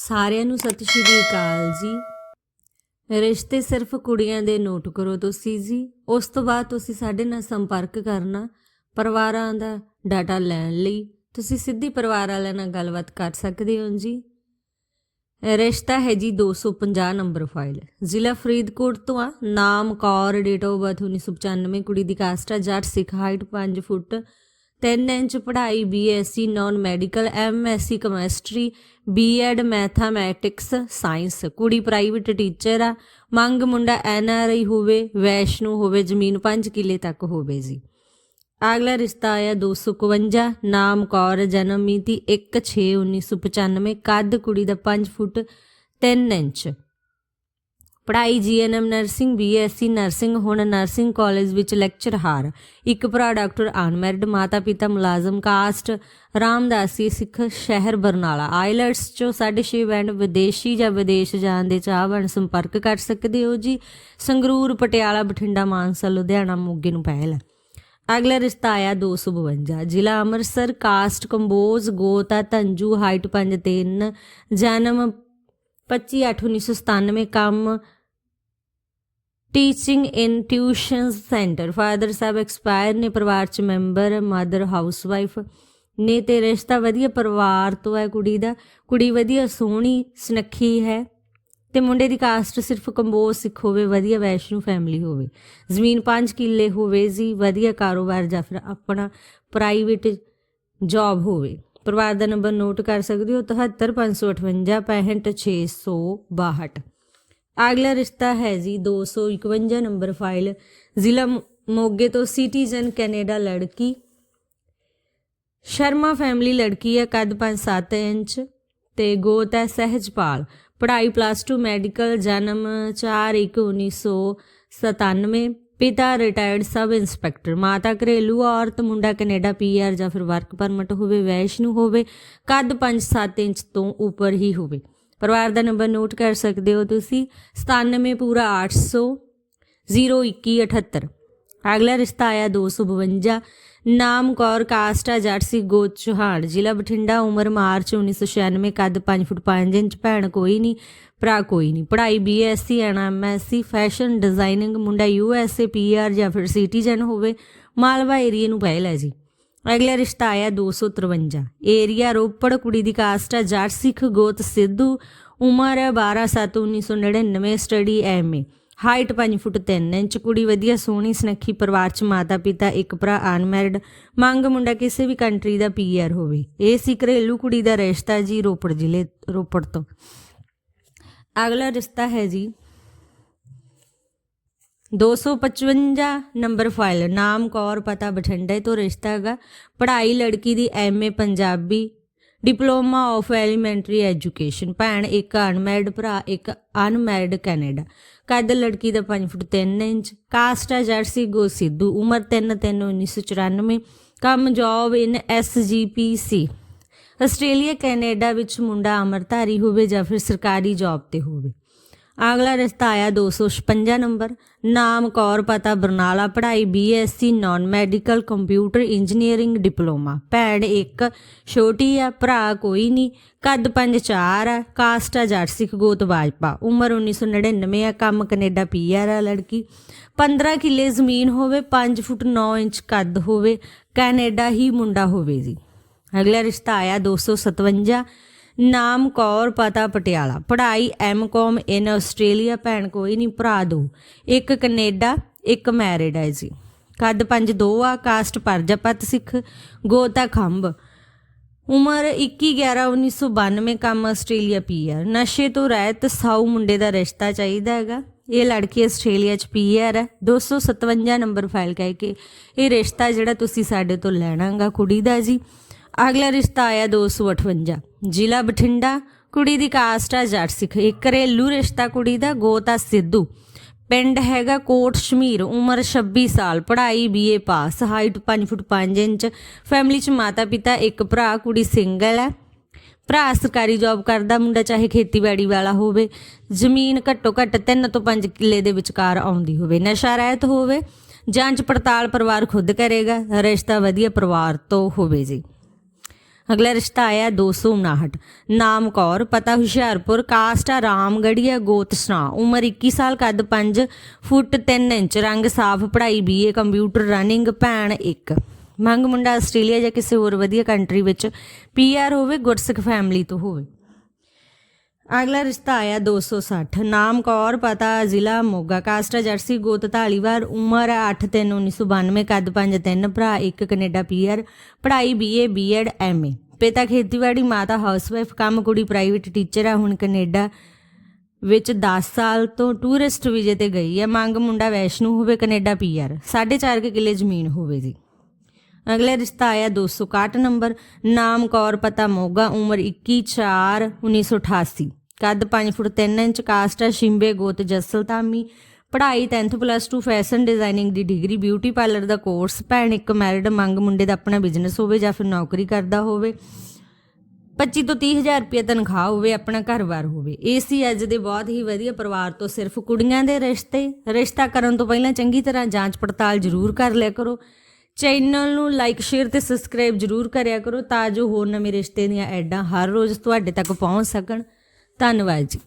ਸਾਰਿਆਂ ਨੂੰ ਸਤਿ ਸ਼੍ਰੀ ਅਕਾਲ ਜੀ। ਰਿਸ਼ਤੇ ਸਿਰਫ ਕੁੜੀਆਂ ਦੇ ਨੋਟ ਕਰੋ ਤੁਸੀਂ ਜੀ। ਉਸ ਤੋਂ ਬਾਅਦ ਤੁਸੀਂ ਸਾਡੇ ਨਾਲ ਸੰਪਰਕ ਕਰਨਾ, ਪਰਿਵਾਰਾਂ ਦਾ ਡਾਟਾ ਲੈਣ ਲਈ। ਤੁਸੀਂ ਸਿੱਧੀ ਪਰਿਵਾਰ ਵਾਲਿਆਂ ਨਾਲ ਗੱਲਬਾਤ ਕਰ ਸਕਦੇ ਹੋ ਜੀ। ਰਿਸ਼ਤਾ ਹੈ ਜੀ 250 ਨੰਬਰ ਫਾਈਲ। ਜ਼ਿਲ੍ਹਾ ਫਰੀਦਕੋਟ ਤੋਂ ਆ, ਨਾਮ ਕੌਰ ਡੇਟ ਆਫ ਬਰਥ 1995 ਕੁੜੀ ਦੀ ਕਾਸਟ ਆ, Jat Sikh height 5 foot 3 inch ਪੜ੍ਹਾਈ BSc non medical MSc chemistry BEd mathematics science ਕੁੜੀ ਪ੍ਰਾਈਵੇਟ ਟੀਚਰ ਆ। ਮੰਗ ਮੁੰਡਾ ਐਨਆਰਆਈ ਹੋਵੇ, ਵੈਸ਼ਨੂ ਹੋਵੇ, ਜ਼ਮੀਨ 5 ਕਿੱਲੇ ਤੱਕ ਹੋਵੇ ਜੀ। ਅਗਲਾ ਰਿਸ਼ਤਾ ਆਇਆ 251 ਨਾਮ ਕੌਰ, ਜਨਮ ਮਿਤੀ 1/6/1995 ਕੱਦ ਕੁੜੀ ਦਾ 5 ਫੁੱਟ 3 ਇੰਚ। ਪੜ੍ਹਾਈ ਜੀਐਨਐਮ ਨਰਸਿੰਗ, ਬੀਐਸਸੀ ਨਰਸਿੰਗ, ਹੁਣ ਨਰਸਿੰਗ ਕਾਲਜ ਵਿੱਚ ਲੈਕਚਰਹਾਰ ਇੱਕ ਭਰਾ ਡਾਕਟਰ ਅਨਮੈਰਿਡ ਮਾਤਾ ਪਿਤਾ ਮੁਲਾਜ਼ਮ, ਕਾਸਟ ਰਾਮਦਾਸੀ, ਸਿੱਖ ਸ਼ਹਿਰ ਬਰਨਾਲਾ। ਆਈਲੈਟਸ ਚੋਂ 6.5 ਬੈਂਡ ਵਿਦੇਸ਼ੀ ਜਾਂ ਵਿਦੇਸ਼ ਜਾਣ ਦੇ ਚਾਹਵਾਨ ਸੰਪਰਕ ਕਰ ਸਕਦੇ ਹੋ ਜੀ। ਸੰਗਰੂਰ, ਪਟਿਆਲਾ, ਬਠਿੰਡਾ, ਮਾਨਸਾ, ਲੁਧਿਆਣਾ, ਮੋਗੇ ਨੂੰ ਪਹਿਲ। ਹੈ ਅਗਲਾ ਰਿਸ਼ਤਾ ਆਇਆ 252 ਜ਼ਿਲ੍ਹਾ ਅੰਮ੍ਰਿਤਸਰ, ਕਾਸਟ, ਕੰਬੋਜ, ਗੋਤਾ, ਧੰਜੂ, ਹਾਈਟ 53 ਜਨਮ 25/8/1997 ਕੰਮ teaching in tuition centre father Sahib expire ਨੇ, ਪਰਿਵਾਰ ਚ ਮੈਂਬਰ ਮਦਰ ਹਾਊਸਵਾਈਫ ਨੇ ਤੇ ਰਿਸ਼ਤਾ ਵਧੀਆ ਪਰਿਵਾਰ ਤੋਂ ਹੈ ਕੁੜੀ ਦਾ। ਕੁੜੀ ਵਧੀਆ ਸੋਹਣੀ, ਸੁਨੱਖੀ ਹੈ। ਤੇ ਮੁੰਡੇ ਦੀ ਕਾਸਟ ਸਿਰਫ ਕੰਬੋਜ ਸਿੱਖ ਹੋਵੇ, ਵਧੀਆ ਵੈਸ਼ਨੂ ਫੈਮਿਲੀ ਹੋਵੇ। ਜ਼ਮੀਨ 5 ਕਿੱਲੇ ਹੋਵੇ ਜੀ, ਵਧੀਆ ਕਾਰੋਬਾਰ ਜਾਂ ਫਿਰ ਆਪਣਾ ਪ੍ਰਾਈਵੇਟ ਜੌਬ ਹੋਵੇ। ਪਰਿਵਾਰ ਦਾ ਨੰਬਰ ਨੋਟ ਕਰ ਸਕਦੇ ਹੋ 77558 65662 ਅਗਲਾ ਰਿਸ਼ਤਾ ਹੈ ਜੀ 251 ਨੰਬਰ ਫਾਈਲ। ਜ਼ਿਲ੍ਹਾ ਮੋ- ਮੋਗੇ ਤੋਂ ਸਿਟੀਜ਼ਨ ਕੈਨੇਡਾ ਲੜਕੀ। ਸ਼ਰਮਾ ਫੈਮਿਲੀ ਲੜਕੀ ਹੈ, ਕੱਦ 5-7 ਇੰਚ ਤੇ ਗੋਤ ਹੈ ਸਹਿਜਪਾਲ। ਪੜ੍ਹਾਈ ਪਲੱਸ 2 ਮੈਡੀਕਲ ਜਨਮ 4/1/1997 ਪਿਤਾ ਰਿਟਾਇਰਡ ਸਬ ਇੰਸਪੈਕਟਰ ਮਾਤਾ ਘਰੇਲੂ ਔਰਤ, ਮੁੰਡਾ ਕੈਨੇਡਾ ਪੀਆਰ ਜਾਂ ਫਿਰ ਵਰਕ ਪਰਮਿਟ ਹੋਵੇ, ਵੈਸ਼ਨੂ ਹੋਵੇ, ਕੱਦ 5-7 ਇੰਚ ਤੋਂ ਉੱਪਰ ਹੀ ਹੋਵੇ। ਪਰਿਵਾਰ ਦਾ ਨੰਬਰ ਨੋਟ ਕਰ ਸਕਦੇ ਹੋ ਤੁਸੀਂ। 97 ਪੂਰਾ 800 0178 ਅਗਲਾ ਰਿਸ਼ਤਾ ਆਇਆ 252 ਨਾਮ ਕੌਰ, ਕਾਸਟ ਆ, ਜੱਟ ਗੋਤ ਚੌਹਾਨ। ਜ਼ਿਲ੍ਹਾ ਬਠਿੰਡਾ, ਉਮਰ ਮਾਰਚ 1996 ਕੱਦ 5 ਫੁੱਟ 5 ਇੰਚ, ਭੈਣ ਕੋਈ ਨਹੀਂ, ਭਰਾ ਕੋਈ ਨਹੀਂ। ਪੜ੍ਹਾਈ ਬੀਐਸਸੀ ਐਮਐਸਸੀ ਫੈਸ਼ਨ ਡਿਜ਼ਾਈਨਿੰਗ ਮੁੰਡਾ ਯੂਐਸਏ ਪੀਆਰ ਜਾਂ ਫਿਰ ਸਿਟੀਜ਼ਨ ਹੋਵੇ, ਮਾਲਵਾ ਏਰੀਏ ਨੂੰ ਪਹਿਲ ਹੈ ਜੀ। ਅਗਲਾ ਰਿਸ਼ਤਾ ਆਇਆ 253 ਏਰੀਆ ਰੋਪੜ ਕੁੜੀ ਦੀ ਕਾਸਟ ਆ, ਜੱਟ ਸਿੱਖ ਗੋਤ ਸਿੱਧੂ, ਉਮਰ ਹੈ 12 7 1999 study MA height 5 foot 3 inch, ਕੁੜੀ ਵਧੀਆ ਸੋਹਣੀ, ਸੁਨੱਖੀ ਪਰਿਵਾਰ ਚ ਮਾਤਾ ਪਿਤਾ, ਇੱਕ ਭਰਾ, ਅਨਮੈਰਿਡ, ਮੰਗ ਮੁੰਡਾ ਕਿਸੇ ਵੀ ਕੰਟਰੀ ਦਾ ਪੀਆਰ ਹੋਵੇ। ਇਹ ਸੀ ਘਰੇਲੂ ਕੁੜੀ ਦਾ ਰਿਸ਼ਤਾ ਜੀ ਰੋਪੜ ਜ਼ਿਲ੍ਹੇ, ਰੋਪੜ ਤੋਂ। ਅਗਲਾ ਰਿਸ਼ਤਾ ਹੈ ਜੀ 255 ਨੰਬਰ ਫਾਈਲ, ਨਾਮ, ਕੌਰ, ਪਤਾ, ਬਠਿੰਡੇ ਤੋਂ ਰਿਸ਼ਤਾ ਹੈਗਾ। ਪੜ੍ਹਾਈ ਲੜਕੀ ਦੀ MA Punjabi, diploma of elementary education, ਭੈਣ ਇੱਕ ਅਨਮੈਰਿਡ, ਭਰਾ ਇੱਕ ਅਨਮੈਰਿਡ ਕੈਨੇਡਾ। ਕੱਦ ਲੜਕੀ ਦਾ 5 ਫੁੱਟ 3 ਇੰਚ, ਕਾਸਟ ਹੈ ਜਰਸੀ ਗੋ ਸਿੱਧੂ, ਉਮਰ 3 3 1994 ਕੰਮ job in SGPC Australia, Canada ਵਿੱਚ ਮੁੰਡਾ ਅਮਰਧਾਰੀ ਹੋਵੇ ਜਾਂ ਫਿਰ ਸਰਕਾਰੀ ਜੌਬ ਤੇ ਹੋਵੇ। ਅਗਲਾ ਰਿਸ਼ਤਾ ਆਇਆ 256 ਨੰਬਰ। ਨਾਮ ਕੌਰ, ਪਤਾ ਬਰਨਾਲਾ, ਪੜ੍ਹਾਈ BSc non medical computer engineering diploma ਭੈਣ ਇੱਕ, ਛੋਟੀ ਆ, ਭਰਾ ਕੋਈ ਨਹੀਂ ਕੱਦ 5'4 ਆ, ਕਾਸਟ ਆ ਜੱਟ ਸਿੱਖ ਗੋਤ ਬਾਜਪਾ। ਉਮਰ 1999 ਆ, ਕੰਮ ਕੈਨੇਡਾ ਪੀਆਰ ਆ ਲੜਕੀ। 15 ਕਿੱਲੇ ਜ਼ਮੀਨ ਹੋਵੇ 5 ਫੁੱਟ 9 ਇੰਚ ਕੱਦ ਹੋਵੇ, ਕੈਨੇਡਾ ਹੀ ਮੁੰਡਾ ਹੋਵੇ ਜੀ। ਅਗਲਾ ਰਿਸ਼ਤਾ ਆਇਆ 257 ਨਾਮ ਕੌਰ, ਪਤਾ ਪਟਿਆਲਾ। ਪੜ੍ਹਾਈ ਐਮਕਾਮ ਇਨ ਆਸਟ੍ਰੇਲੀਆ, ਭੈਣ ਕੋਈ ਨਹੀਂ ਭਰਾ ਦੋ। ਇੱਕ ਕੈਨੇਡਾ, ਇੱਕ ਮੈਰਿਡ ਹੈ ਜੀ। ਕੱਦ 5 2 ਆ, ਕਾਸਟ ਪਰਜਾਪਤ ਸਿੱਖ, ਗੋਤਾ ਖੰਭ। ਉਮਰ 21 11 1992 ਕੰਮ ਆਸਟ੍ਰੇਲੀਆ ਪੀਆਰ। ਨਸ਼ੇ ਤੋਂ ਰਹਿਤ ਸਾਊ ਮੁੰਡੇ ਦਾ ਰਿਸ਼ਤਾ ਚਾਹੀਦਾ ਹੈਗਾ। ਇਹ ਲੜਕੀ ਆਸਟ੍ਰੇਲੀਆ ਚ ਪੀਆਰ ਹੈ। 257 ਨੰਬਰ ਫਾਈਲ ਕਹਿ ਕੇ ਇਹ ਰਿਸ਼ਤਾ ਜਿਹੜਾ ਤੁਸੀਂ ਸਾਡੇ ਤੋਂ ਲੈਣਾਗਾ ਕੁੜੀ ਦਾ ਜੀ। ਅਗਲਾ ਰਿਸ਼ਤਾ ਆਇਆ 258 ਜ਼ਿਲ੍ਹਾ ਬਠਿੰਡਾ, ਕੁੜੀ ਦੀ ਕਾਸਟ ਆ ਜੱਟ ਸਿੱਖ। ਇੱਕ ਘਰੇਲੂ ਰਿਸ਼ਤਾ ਕੁੜੀ ਦਾ, ਗੋਤਾ ਸਿੱਧੂ। ਪਿੰਡ ਹੈਗਾ ਕੋਟ ਸ਼ਮੀਰ, ਉਮਰ 26 ਸਾਲ, ਪੜ੍ਹਾਈ BA pass height 5 foot 5 inch. Family ਚ ਮਾਤਾ ਪਿਤਾ ਇੱਕ ਭਰਾ, ਕੁੜੀ ਸਿੰਗਲ ਹੈ ਭਰਾ ਸਰਕਾਰੀ ਜੌਬ ਕਰਦਾ, ਮੁੰਡਾ ਚਾਹੇ ਖੇਤੀਬਾੜੀ ਵਾਲਾ ਹੋਵੇ। ਜ਼ਮੀਨ ਘੱਟੋ ਘੱਟ 3 ਤੋਂ 5 ਕਿੱਲੇ ਦੇ ਵਿਚਕਾਰ ਆਉਂਦੀ ਹੋਵੇ। ਨਸ਼ਾ ਰਹਿਤ ਹੋਵੇ ਜਾਂਚ ਪੜਤਾਲ ਪਰਿਵਾਰ ਖੁਦ ਕਰੇਗਾ। ਰਿਸ਼ਤਾ ਵਧੀਆ ਪਰਿਵਾਰ ਤੋਂ ਹੋਵੇ ਜੀ। ਅਗਲਾ ਰਿਸ਼ਤਾ ਆਇਆ 259 ਨਾਮ ਕੌਰ, ਪਤਾ ਹੁਸ਼ਿਆਰਪੁਰ, ਕਾਸਟ ਆ ਰਾਮਗੜੀਆ ਗੋਤ ਸਨਾ ਉਮਰ 21 ਸਾਲ, ਕੱਦ 5 ਫੁੱਟ 3 ਇੰਚ, ਰੰਗ ਸਾਫ਼, ਪੜ੍ਹਾਈ ਬੀਏ ਕੰਪਿਊਟਰ ਰਨਿੰਗ, ਭੈਣ 1 ਮੰਗ ਮੁੰਡਾ ਆਸਟ੍ਰੇਲੀਆ ਜਾਂ ਕਿਸੇ ਹੋਰ ਵਧੀਆ ਕੰਟਰੀ ਵਿੱਚ ਪੀਆਰ ਹੋਵੇ, ਗੁਰਸਿੱਖ ਫੈਮਿਲੀ ਤੋਂ ਹੋਵੇ। ਅਗਲਾ ਰਿਸ਼ਤਾ ਆਇਆ 260 ਨਾਮ ਕੌਰ, ਪਤਾ ਜ਼ਿਲ੍ਹਾ ਮੋਗਾ। ਕਾਸਟਾ ਜਰਸੀ ਗੋਤ ਢਾਲੀਵਾਲ ਉਮਰ 8 3 1992 ਕੱਦ 5 3 ਭਰਾ ਇੱਕ, ਕੈਨੇਡਾ ਪੀਆਰ ਪੜ੍ਹਾਈ ਬੀਏ, ਬੀਐਡ, ਐਮਏ। ਪਿਤਾ ਖੇਤੀਬਾੜੀ, ਮਾਤਾ ਹਾਊਸਵਾਈਫ, ਕੰਮ ਕੁੜੀ ਪ੍ਰਾਈਵੇਟ ਟੀਚਰ ਆ, ਹੁਣ ਕੈਨੇਡਾ ਵਿੱਚ 10 ਸਾਲ ਤੋਂ ਟੂਰਿਸਟ ਵੀਜ਼ੇ ਤੇ ਗਈ ਹੈ ਮੰਗ ਮੁੰਡਾ ਵੈਸ਼ਨੂ ਹੋਵੇ, ਕੈਨੇਡਾ ਪੀਆਰ 4.5 ਕਿੱਲੇ ਜ਼ਮੀਨ ਹੋਵੇ ਜੀ। ਅਗਲਾ ਰਿਸ਼ਤਾ ਆਇਆ 261 ਨੰਬਰ। ਨਾਮ ਕੌਰ, ਪਤਾ ਮੋਗਾ, ਉਮਰ 21 4 1988 ਕੱਦ 5 ਫੁੱਟ 3 ਇੰਚ, ਕਾਸਟ ਹੈ ਸ਼ਿੰਬੇ, ਗੋਤ, ਜਸਲ, ਧਾਮੀ। ਪੜ੍ਹਾਈ 10th ਪਲੱਸ 2 ਫੈਸ਼ਨ ਡਿਜ਼ਾਈਨਿੰਗ ਦੀ ਡਿਗਰੀ ਬਿਊਟੀ ਪਾਰਲਰ ਦਾ ਕੋਰਸ ਭੈਣ ਇੱਕ ਮੈਰਿਡ ਮੰਗ ਮੁੰਡੇ ਦਾ ਆਪਣਾ ਬਿਜ਼ਨਸ ਹੋਵੇ ਜਾਂ ਫਿਰ ਨੌਕਰੀ ਕਰਦਾ ਹੋਵੇ। 25 ਤੋਂ 30 ਹਜ਼ਾਰ ਰੁਪਏ ਤਨਖਾਹ ਹੋਵੇ, ਆਪਣਾ ਘਰ-ਬਾਰ ਹੋਵੇ। ਇਹ ਸੀ ਅੱਜ ਦੇ ਬਹੁਤ ਹੀ ਵਧੀਆ ਪਰਿਵਾਰ ਤੋਂ ਸਿਰਫ ਕੁੜੀਆਂ ਦੇ ਰਿਸ਼ਤੇ। ਰਿਸ਼ਤਾ ਕਰਨ ਤੋਂ ਪਹਿਲਾਂ ਚੰਗੀ ਤਰ੍ਹਾਂ ਜਾਂਚ ਪੜਤਾਲ ਜ਼ਰੂਰ ਕਰ ਲਿਆ ਕਰੋ। ਚੈਨਲ ਨੂੰ ਲਾਈਕ ਸ਼ੇਅਰ ਤੇ ਸਬਸਕ੍ਰਾਈਬ ਜ਼ਰੂਰ ਕਰਿਆ ਕਰੋ ਤਾਂ ਜੋ ਹੋਰ ਨਵੇਂ ਰਿਸ਼ਤੇ ਦੀਆਂ ਐਡਾਂ ਹਰ ਰੋਜ਼ ਤੁਹਾਡੇ ਤੱਕ ਪਹੁੰਚ ਸਕਣ। ਧੰਨਵਾਦ ਜੀ।